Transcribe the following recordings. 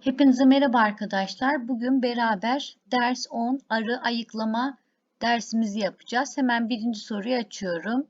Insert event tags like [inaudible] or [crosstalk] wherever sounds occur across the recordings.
Hepinize merhaba arkadaşlar. Bugün beraber ders 10 arı ayıklama dersimizi yapacağız. Hemen birinci soruyu açıyorum.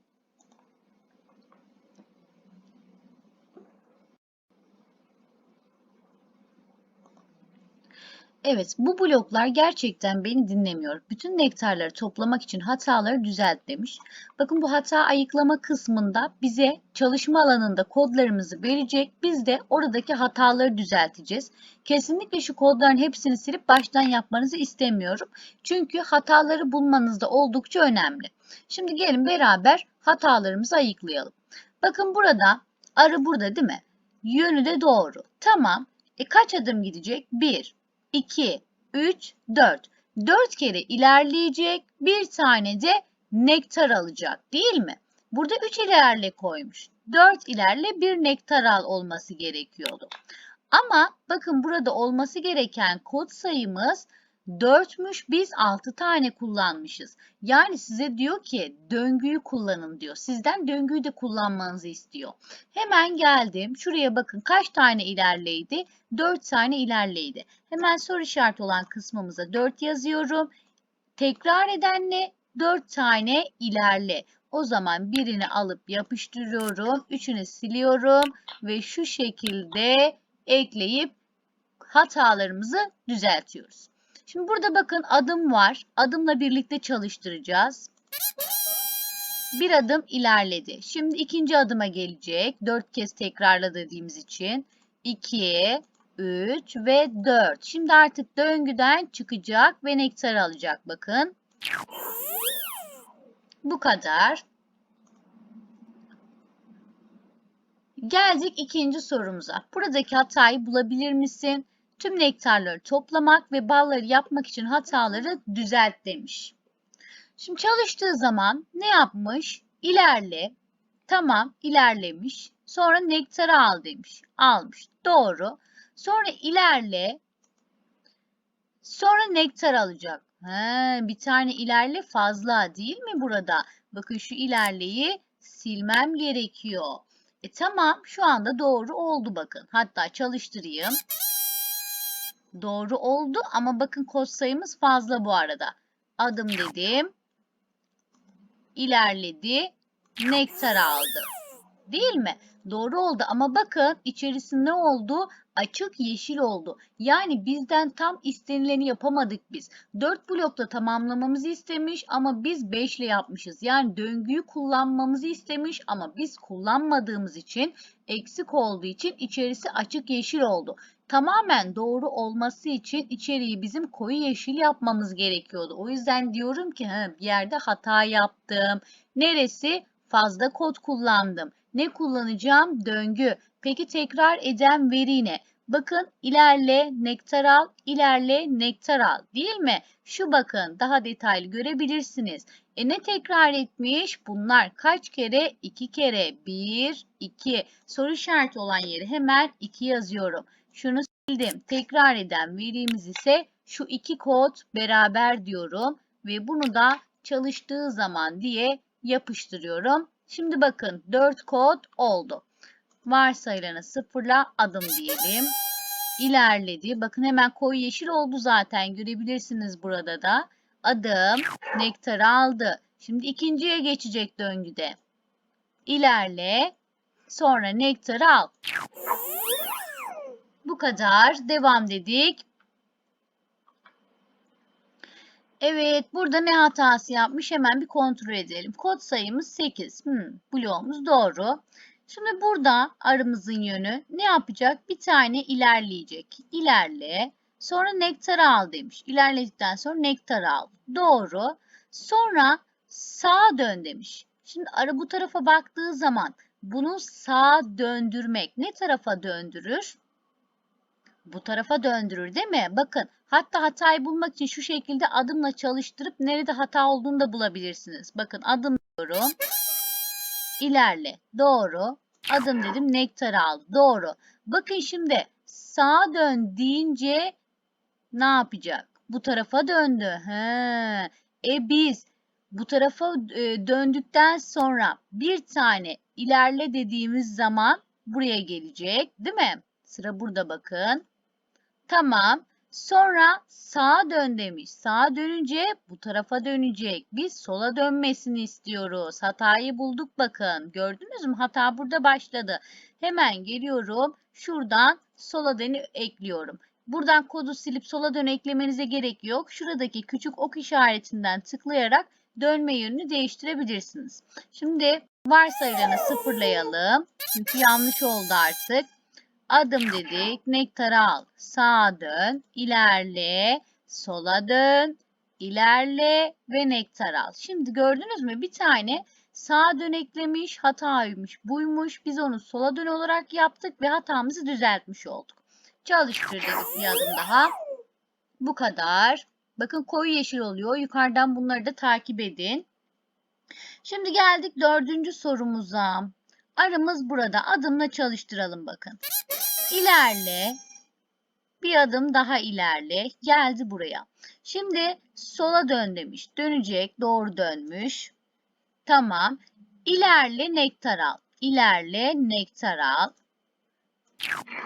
Evet, bu bloklar gerçekten beni dinlemiyor. Bütün nektarları toplamak için hataları düzelt demiş. Bakın bu hata ayıklama kısmında bize çalışma alanında kodlarımızı verecek. Biz de oradaki hataları düzelteceğiz. Kesinlikle şu kodların hepsini silip baştan yapmanızı istemiyorum. Çünkü hataları bulmanız da oldukça önemli. Şimdi gelin beraber hatalarımızı ayıklayalım. Bakın burada arı burada değil mi? Yönü de doğru. Tamam. E kaç adım gidecek? 1, 2, 3, 4. 4 kere ilerleyecek. Bir tane de nektar alacak değil mi? Burada 3 ilerle koymuş. 4 ilerle bir nektar al olması gerekiyordu. Ama bakın burada olması gereken kod sayımız 4'müş biz 6 tane kullanmışız. Yani size diyor ki döngüyü kullanın diyor. Sizden döngüyü de kullanmanızı istiyor. Hemen geldim. Şuraya bakın kaç tane ilerleydi? 4 tane ilerleydi. Hemen soru işareti olan kısmımıza 4 yazıyorum. Tekrar edenle 4 tane ilerle. O zaman birini alıp yapıştırıyorum. Üçünü siliyorum ve şu şekilde ekleyip hatalarımızı düzeltiyoruz. Şimdi burada bakın adım var. Adımla birlikte çalıştıracağız. Bir adım ilerledi. Şimdi ikinci adıma gelecek. Dört kez tekrarla dediğimiz için. 2, 3 ve 4. Şimdi artık döngüden çıkacak ve nektar alacak bakın. Bu kadar. Geldik ikinci sorumuza. Buradaki hatayı bulabilir misin? Tüm nektarları toplamak ve balları yapmak için hataları düzelt demiş. Şimdi çalıştığı zaman ne yapmış? İlerle. Tamam ilerlemiş. Sonra nektarı al demiş. Almış. Doğru. Sonra ilerle. Sonra nektar alacak. He, bir tane ilerle fazla değil mi burada? Bakın şu ilerleyi silmem gerekiyor. E tamam şu anda doğru oldu bakın. Hatta çalıştırayım. Doğru oldu ama bakın kod sayımız fazla bu arada. Adım dedim. İlerledi. Nektar aldı. Değil mi? Doğru oldu ama bakın içerisi ne oldu? Açık yeşil oldu. Yani bizden tam istenileni yapamadık biz. 4 blokta tamamlamamızı istemiş ama biz 5 ile yapmışız. Yani döngüyü kullanmamızı istemiş ama biz kullanmadığımız için eksik olduğu için içerisi açık yeşil oldu. Tamamen doğru olması için içeriği bizim koyu yeşil yapmamız gerekiyordu. O yüzden diyorum ki bir yerde hata yaptım. Neresi? Fazla kod kullandım. Ne kullanacağım? Döngü. Peki tekrar eden veri ne? Bakın ilerle nektar al, ilerle nektar al değil mi? Şu bakın daha detaylı görebilirsiniz. E ne tekrar etmiş? Bunlar kaç kere? 2 kere. 1, 2. Soru işareti olan yeri hemen 2 yazıyorum. Şunu sildim. Tekrar eden verimiz ise şu iki kod beraber diyorum ve bunu da çalıştığı zaman diye yapıştırıyorum. Şimdi bakın 4 kod oldu. Varsayılanı sıfırla adım diyelim. İlerledi. Bakın hemen koyu yeşil oldu zaten. Görebilirsiniz burada da. Adım nektarı aldı. Şimdi ikinciye geçecek döngüde. İlerle. Sonra nektarı al. Bu kadar. Devam dedik. Evet, burada ne hatası yapmış hemen bir kontrol edelim. Kod sayımız 8. Hmm, bloğumuz doğru. Şimdi burada arımızın yönü ne yapacak? Bir tane ilerleyecek. İlerle. Sonra nektarı al demiş. İlerledikten sonra nektarı al. Doğru. Sonra sağa dön demiş. Şimdi arı bu tarafa baktığı zaman bunu sağa döndürmek ne tarafa döndürür? Bu tarafa döndürür değil mi? Bakın hatta hatayı bulmak için şu şekilde adımla çalıştırıp nerede hata olduğunu da bulabilirsiniz. Bakın adım diyorum. İlerle. Doğru. Adım dedim nektar al. Doğru. Bakın şimdi sağa dön deyince ne yapacak? Bu tarafa döndü. He. E biz bu tarafa e, döndükten sonra bir tane ilerle dediğimiz zaman buraya gelecek. Değil mi? Sıra burada bakın. Tamam. Sonra sağa dön demiş. Sağa dönünce bu tarafa dönecek. Biz sola dönmesini istiyoruz. Hatayı bulduk bakın. Gördünüz mü? Hata burada başladı. Hemen geliyorum. Şuradan sola dönü ekliyorum. Buradan kodu silip sola dön eklemenize gerek yok. Şuradaki küçük ok işaretinden tıklayarak dönme yönünü değiştirebilirsiniz. Şimdi varsayılanı sıfırlayalım. Çünkü yanlış oldu artık. Adım dedik. Nektarı al. Sağa dön. ilerle. Sola dön. ilerle ve nektar al. Şimdi gördünüz mü? Bir tane sağa dön eklemiş. Hataymış. Buymuş. Biz onu sola dön olarak yaptık ve hatamızı düzeltmiş olduk. Çalıştır dedik bir adım daha. Bu kadar. Bakın koyu yeşil oluyor. Yukarıdan bunları da takip edin. Şimdi geldik dördüncü sorumuza. Arımız burada. Adımla çalıştıralım bakın. İlerle. Bir adım daha ilerle. Geldi buraya. Şimdi sola dön demiş. Dönecek. Doğru dönmüş. Tamam. İlerle nektar al. İlerle nektar al.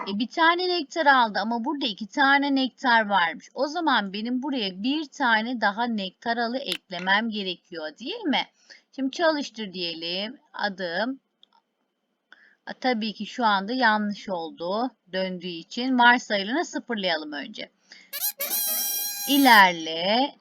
E, bir tane nektar aldı ama burada iki tane nektar varmış. O zaman benim buraya bir tane daha nektar alı eklemem gerekiyor değil mi? Şimdi çalıştır diyelim. Adım. Tabii ki şu anda yanlış oldu. Döndüğü için varsayılanı sıfırlayalım önce. İlerle.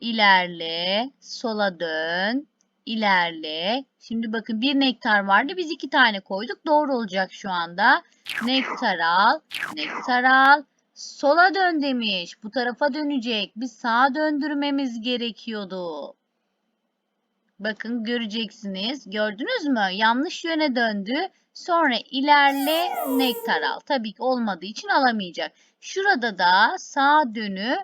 İlerle. Sola dön. İlerle. Şimdi bakın bir nektar vardı. Biz iki tane koyduk. Doğru olacak şu anda. Nektar al. Nektar al. Sola dön demiş. Bu tarafa dönecek. Biz sağa döndürmemiz gerekiyordu. Bakın göreceksiniz. Gördünüz mü? Yanlış yöne döndü. Sonra ilerle nektar al. Tabii ki olmadığı için alamayacak. Şurada da sağ dönü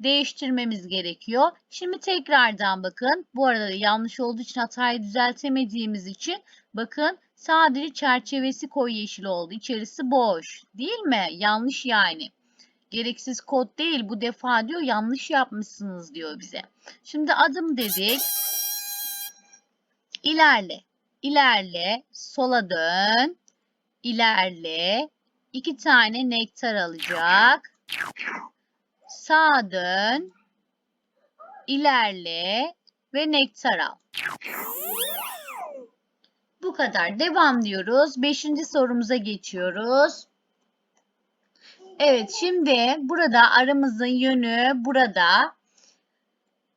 değiştirmemiz gerekiyor. Şimdi tekrardan bakın. Bu arada da yanlış olduğu için hatayı düzeltemediğimiz için bakın sadece çerçevesi koyu yeşil oldu. İçerisi boş. Değil mi? Yanlış yani. Gereksiz kod değil. Bu defa diyor yanlış yapmışsınız diyor bize. Şimdi adım dedik. İlerle. İlerle. Sola dön. İlerle. İki tane nektar alacak. Sağa dön. İlerle. Ve nektar al. Bu kadar. Devam diyoruz. Beşinci sorumuza geçiyoruz. Evet şimdi burada aramızın yönü burada.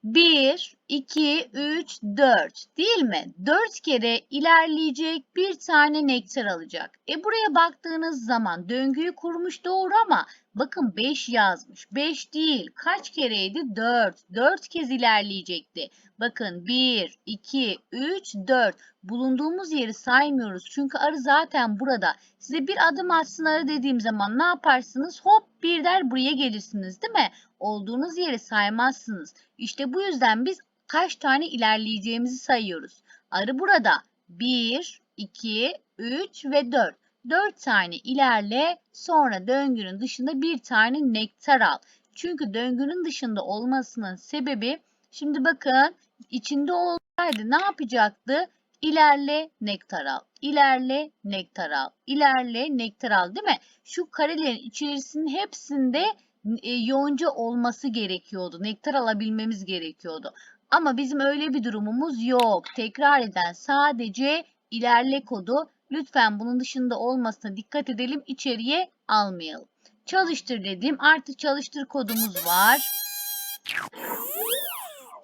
1, 2, 3, 4 değil mi? 4 kere ilerleyecek bir tane nektar alacak. E buraya baktığınız zaman döngüyü kurmuş doğru ama bakın 5 yazmış. 5 değil. Kaç kereydi? 4. 4 kez ilerleyecekti. Bakın 1, 2, 3, 4. Bulunduğumuz yeri saymıyoruz. Çünkü arı zaten burada. Size bir adım atsın arı dediğim zaman ne yaparsınız? Hop bir der buraya gelirsiniz değil mi? Olduğunuz yeri saymazsınız. İşte bu yüzden biz kaç tane ilerleyeceğimizi sayıyoruz. Arı burada 1, 2, 3 ve 4. 4 tane ilerle sonra döngünün dışında bir tane nektar al. Çünkü döngünün dışında olmasının sebebi şimdi bakın içinde olsaydı ne yapacaktı? İlerle nektar al. İlerle nektar al. İlerle nektar al değil mi? Şu karelerin içerisinin hepsinde e, yoğunca olması gerekiyordu. Nektar alabilmemiz gerekiyordu. Ama bizim öyle bir durumumuz yok. Tekrar eden sadece ilerle kodu. Lütfen bunun dışında olmasına dikkat edelim. İçeriye almayalım. Çalıştır dedim. Artık çalıştır kodumuz var.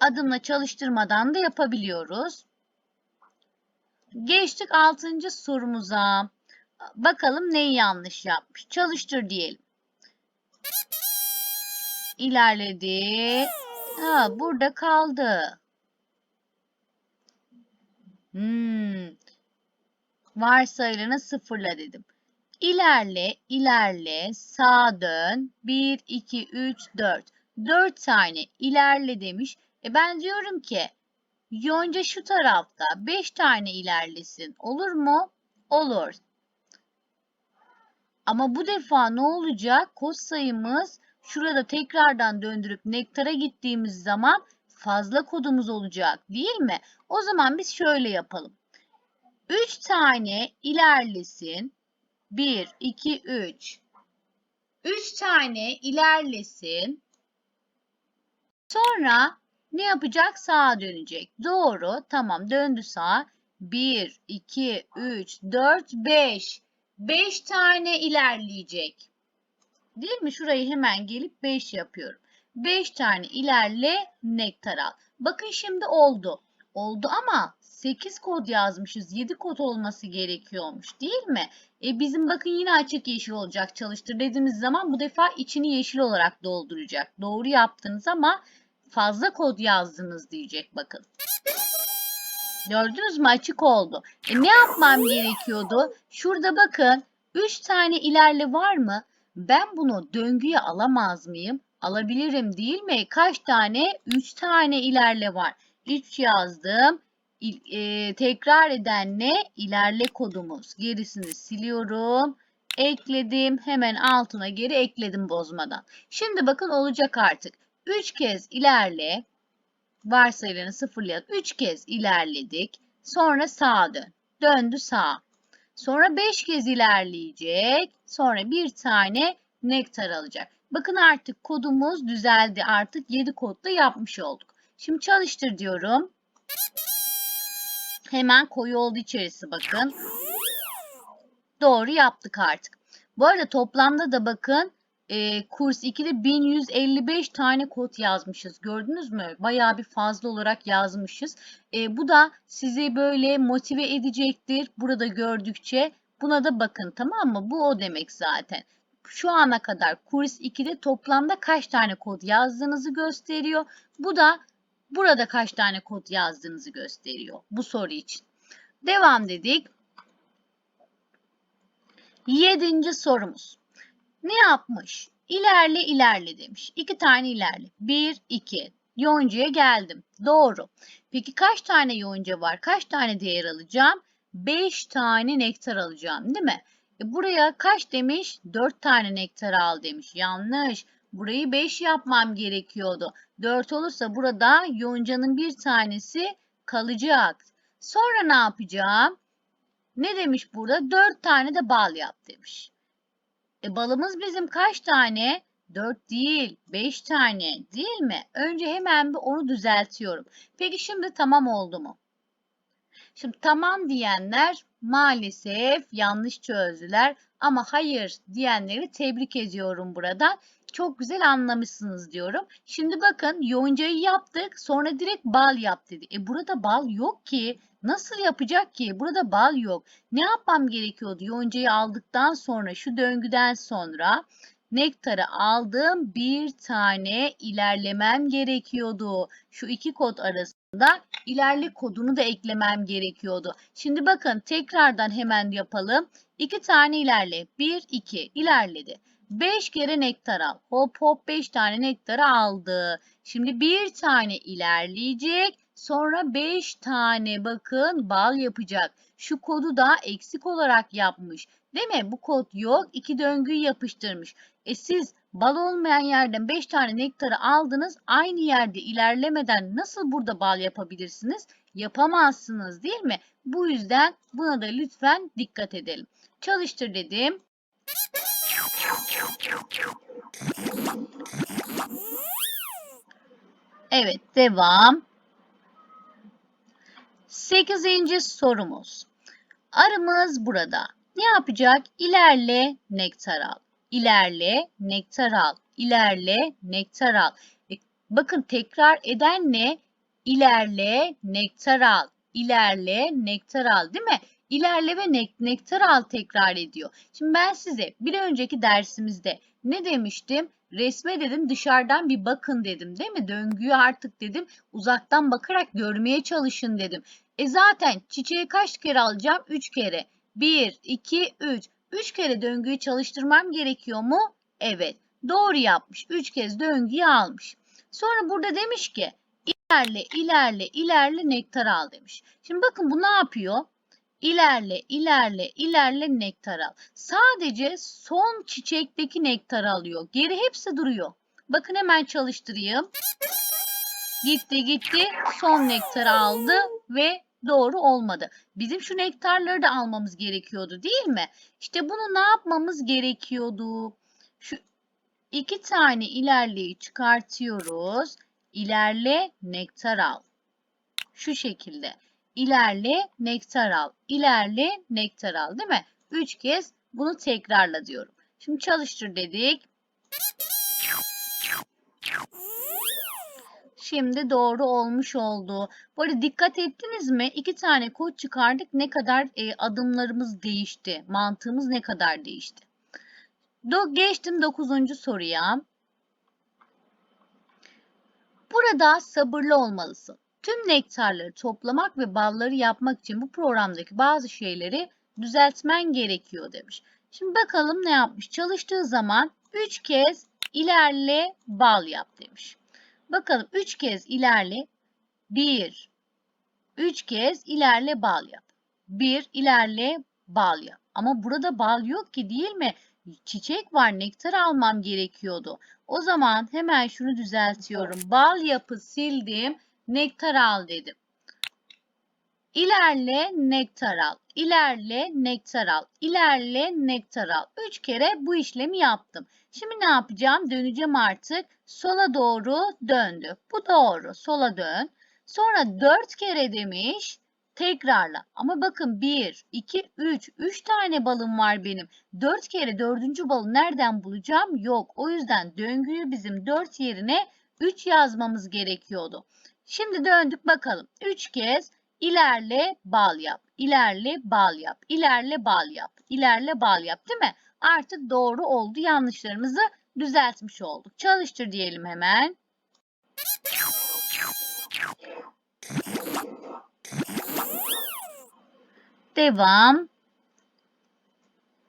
Adımla çalıştırmadan da yapabiliyoruz. Geçtik 6. sorumuza. Bakalım neyi yanlış yapmış. Çalıştır diyelim. İlerledi. Ha, burada kaldı. Hmm. Varsayılanı sıfırla dedim. İlerle, ilerle, sağa dön. 1, 2, 3, 4. 4 tane ilerle demiş. E ben diyorum ki Yonca şu tarafta 5 tane ilerlesin. Olur mu? Olur. Ama bu defa ne olacak? Kod sayımız şurada tekrardan döndürüp nektara gittiğimiz zaman fazla kodumuz olacak değil mi? O zaman biz şöyle yapalım. 3 tane ilerlesin. 1, 2, 3. 3 tane ilerlesin. Sonra ne yapacak? Sağa dönecek. Doğru. Tamam döndü sağa. 1, 2, 3, 4, 5. 5 tane ilerleyecek. Değil mi? Şurayı hemen gelip 5 yapıyorum. 5 tane ilerle nektar al. Bakın şimdi oldu. Oldu ama 8 kod yazmışız. 7 kod olması gerekiyormuş değil mi? E bizim bakın yine açık yeşil olacak çalıştır dediğimiz zaman bu defa içini yeşil olarak dolduracak. Doğru yaptınız ama fazla kod yazdınız diyecek bakın. Gördünüz mü açık oldu. E ne yapmam gerekiyordu? Şurada bakın 3 tane ilerle var mı? Ben bunu döngüye alamaz mıyım? Alabilirim değil mi? Kaç tane? 3 tane ilerle var. 3 yazdım. E, tekrar eden ne? İlerle kodumuz. Gerisini siliyorum. Ekledim. Hemen altına geri ekledim bozmadan. Şimdi bakın olacak artık. 3 kez ilerle. Varsayılarını sıfırlayalım. 3 kez ilerledik. Sonra sağa dön. Döndü sağa. Sonra 5 kez ilerleyecek. Sonra bir tane nektar alacak. Bakın artık kodumuz düzeldi. Artık 7 kodda yapmış olduk. Şimdi çalıştır diyorum. Hemen koyu oldu içerisi bakın. Doğru yaptık artık. Bu arada toplamda da bakın e, kurs 2'de 1155 tane kod yazmışız. Gördünüz mü? Bayağı bir fazla olarak yazmışız. E, bu da sizi böyle motive edecektir. Burada gördükçe buna da bakın tamam mı? Bu o demek zaten. Şu ana kadar kurs 2'de toplamda kaç tane kod yazdığınızı gösteriyor. Bu da burada kaç tane kod yazdığınızı gösteriyor bu soru için. Devam dedik. Yedinci sorumuz. Ne yapmış? İlerle ilerle demiş. İki tane ilerle. Bir, iki. Yoncuya geldim. Doğru. Peki kaç tane yonca var? Kaç tane değer alacağım? Beş tane nektar alacağım değil mi? E buraya kaç demiş? Dört tane nektar al demiş. Yanlış. Burayı beş yapmam gerekiyordu. Dört olursa burada yoncanın bir tanesi kalacak. Sonra ne yapacağım? Ne demiş burada? Dört tane de bal yap demiş. E balımız bizim kaç tane? 4 değil, 5 tane değil mi? Önce hemen bir onu düzeltiyorum. Peki şimdi tamam oldu mu? Şimdi tamam diyenler maalesef yanlış çözdüler ama hayır diyenleri tebrik ediyorum buradan. Çok güzel anlamışsınız diyorum. Şimdi bakın yoncayı yaptık sonra direkt bal yap dedi. E burada bal yok ki. Nasıl yapacak ki? Burada bal yok. Ne yapmam gerekiyordu? Yoncayı aldıktan sonra şu döngüden sonra nektarı aldım. Bir tane ilerlemem gerekiyordu. Şu iki kod arasında ilerle kodunu da eklemem gerekiyordu. Şimdi bakın tekrardan hemen yapalım. İki tane ilerle. Bir, iki ilerledi. 5 kere nektar al. Hop hop 5 tane nektarı aldı. Şimdi bir tane ilerleyecek. Sonra 5 tane bakın bal yapacak. Şu kodu da eksik olarak yapmış. Değil mi? Bu kod yok. İki döngüyü yapıştırmış. E siz bal olmayan yerden 5 tane nektarı aldınız. Aynı yerde ilerlemeden nasıl burada bal yapabilirsiniz? Yapamazsınız değil mi? Bu yüzden buna da lütfen dikkat edelim. Çalıştır dedim. Evet, devam. Sekizinci sorumuz. Arımız burada. Ne yapacak? İlerle, nektar al. İlerle, nektar al. İlerle, nektar al. E, bakın tekrar eden ne? İlerle, nektar al. İlerle, nektar al değil mi? İlerle ve nek nektar al tekrar ediyor. Şimdi ben size bir önceki dersimizde ne demiştim? Resme dedim dışarıdan bir bakın dedim değil mi? Döngüyü artık dedim uzaktan bakarak görmeye çalışın dedim. E zaten çiçeği kaç kere alacağım? 3 kere. 1, 2, 3. 3 kere döngüyü çalıştırmam gerekiyor mu? Evet. Doğru yapmış. 3 kez döngüyü almış. Sonra burada demiş ki ilerle, ilerle, ilerle nektar al demiş. Şimdi bakın bu ne yapıyor? İlerle, ilerle, ilerle nektar al. Sadece son çiçekteki nektar alıyor. Geri hepsi duruyor. Bakın hemen çalıştırayım. Gitti gitti son nektarı aldı ve doğru olmadı. Bizim şu nektarları da almamız gerekiyordu değil mi? İşte bunu ne yapmamız gerekiyordu? Şu İki tane ilerleyi çıkartıyoruz. İlerle nektar al. Şu şekilde. İlerle nektar al. İlerle nektar al değil mi? Üç kez bunu tekrarla diyorum. Şimdi çalıştır dedik. Şimdi doğru olmuş oldu. Arada dikkat ettiniz mi? İki tane kod çıkardık. Ne kadar e, adımlarımız değişti. Mantığımız ne kadar değişti. Do geçtim 9. soruya. Burada sabırlı olmalısın. Tüm nektarları toplamak ve balları yapmak için bu programdaki bazı şeyleri düzeltmen gerekiyor demiş. Şimdi bakalım ne yapmış. Çalıştığı zaman 3 kez ilerle bal yap demiş. Bakalım 3 kez ilerle 1 3 kez ilerle bal yap. 1 ilerle bal yap. Ama burada bal yok ki değil mi? Çiçek var, nektar almam gerekiyordu. O zaman hemen şunu düzeltiyorum. Bal yapı sildim, nektar al dedim. İlerle nektar al. İlerle nektar al. İlerle nektar al. Üç kere bu işlemi yaptım. Şimdi ne yapacağım? Döneceğim artık. Sola doğru döndü. Bu doğru. Sola dön. Sonra dört kere demiş. Tekrarla. Ama bakın 1, 2, 3. 3 tane balım var benim. 4 kere dördüncü balı nereden bulacağım? Yok. O yüzden döngüyü bizim 4 yerine 3 yazmamız gerekiyordu. Şimdi döndük bakalım. 3 kez ilerle bal yap. İlerle bal yap. İlerle bal yap. İlerle bal yap değil mi? Artık doğru oldu. Yanlışlarımızı düzeltmiş olduk. Çalıştır diyelim hemen. Devam.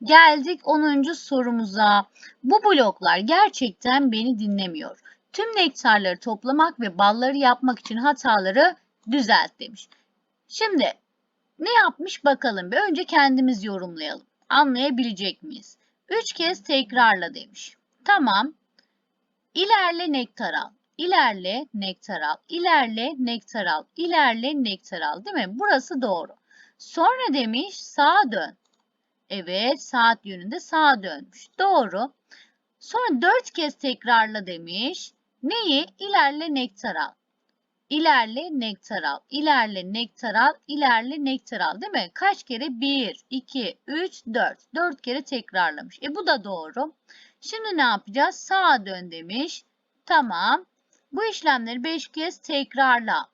Geldik 10. sorumuza. Bu bloklar gerçekten beni dinlemiyor. Tüm nektarları toplamak ve balları yapmak için hataları düzelt demiş. Şimdi ne yapmış bakalım. Bir önce kendimiz yorumlayalım. Anlayabilecek miyiz? Üç kez tekrarla demiş. Tamam. İlerle nektar al. İlerle nektar al. İlerle nektar al. İlerle nektar al. Değil mi? Burası doğru. Sonra demiş sağa dön. Evet saat yönünde sağa dönmüş. Doğru. Sonra dört kez tekrarla demiş. Neyi? İlerle nektar al. İlerle nektar al. İlerle nektar al. İlerle nektar al. Değil mi? Kaç kere? 1, 2, 3, 4. 4 kere tekrarlamış. E bu da doğru. Şimdi ne yapacağız? Sağa dön demiş. Tamam. Bu işlemleri 5 kez tekrarla.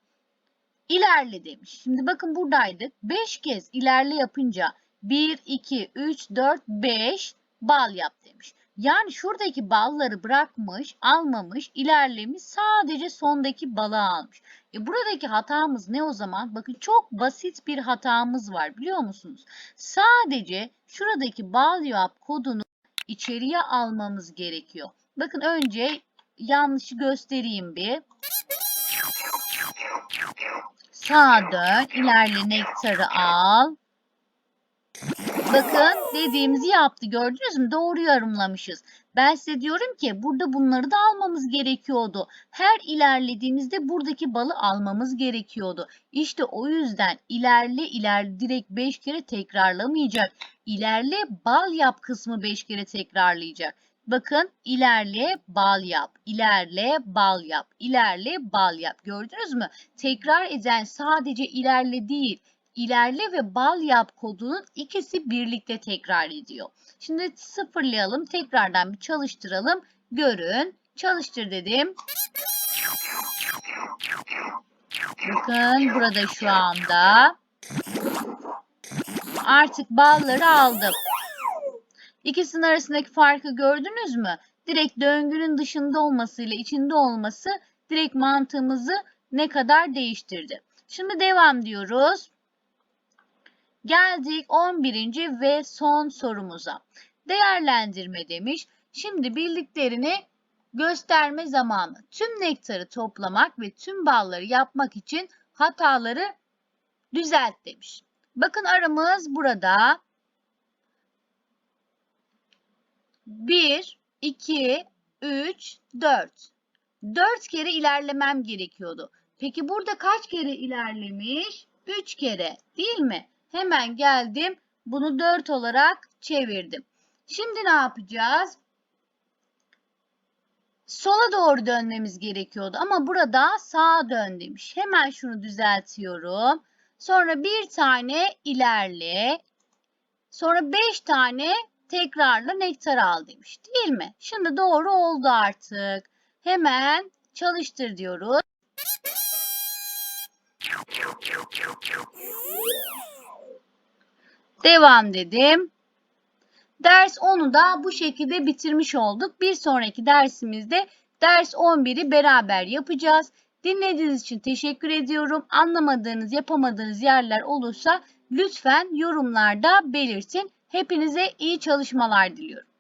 İlerle demiş. Şimdi bakın buradaydık. 5 kez ilerle yapınca 1, 2, 3, 4, 5 bal yap demiş. Yani şuradaki balları bırakmış, almamış, ilerlemiş, sadece sondaki balı almış. E buradaki hatamız ne o zaman? Bakın çok basit bir hatamız var biliyor musunuz? Sadece şuradaki bal yap kodunu içeriye almamız gerekiyor. Bakın önce yanlışı göstereyim bir. Sağa dön, ilerle nektarı al. Bakın dediğimizi yaptı. Gördünüz mü? Doğru yorumlamışız. Ben size diyorum ki burada bunları da almamız gerekiyordu. Her ilerlediğimizde buradaki balı almamız gerekiyordu. İşte o yüzden ilerle ilerle direkt 5 kere tekrarlamayacak. İlerle bal yap kısmı 5 kere tekrarlayacak. Bakın ilerle bal yap, ilerle bal yap, ilerle bal yap. Gördünüz mü? Tekrar eden sadece ilerle değil ilerle ve bal yap kodunun ikisi birlikte tekrar ediyor. Şimdi sıfırlayalım. Tekrardan bir çalıştıralım. Görün. Çalıştır dedim. Bakın burada şu anda. Artık balları aldım. İkisinin arasındaki farkı gördünüz mü? Direkt döngünün dışında olmasıyla içinde olması direkt mantığımızı ne kadar değiştirdi. Şimdi devam diyoruz. Geldik 11. ve son sorumuza. Değerlendirme demiş. Şimdi bildiklerini gösterme zamanı. Tüm nektarı toplamak ve tüm balları yapmak için hataları düzelt demiş. Bakın aramız burada. 1, 2, 3, 4. 4 kere ilerlemem gerekiyordu. Peki burada kaç kere ilerlemiş? 3 kere değil mi? Hemen geldim. Bunu 4 olarak çevirdim. Şimdi ne yapacağız? sola doğru dönmemiz gerekiyordu ama burada sağa dön demiş. Hemen şunu düzeltiyorum. Sonra bir tane ilerle. Sonra beş tane tekrarla nektar al demiş. Değil mi? Şimdi doğru oldu artık. Hemen çalıştır diyoruz. [laughs] Devam dedim. Ders 10'u da bu şekilde bitirmiş olduk. Bir sonraki dersimizde ders 11'i beraber yapacağız. Dinlediğiniz için teşekkür ediyorum. Anlamadığınız, yapamadığınız yerler olursa lütfen yorumlarda belirtin. Hepinize iyi çalışmalar diliyorum.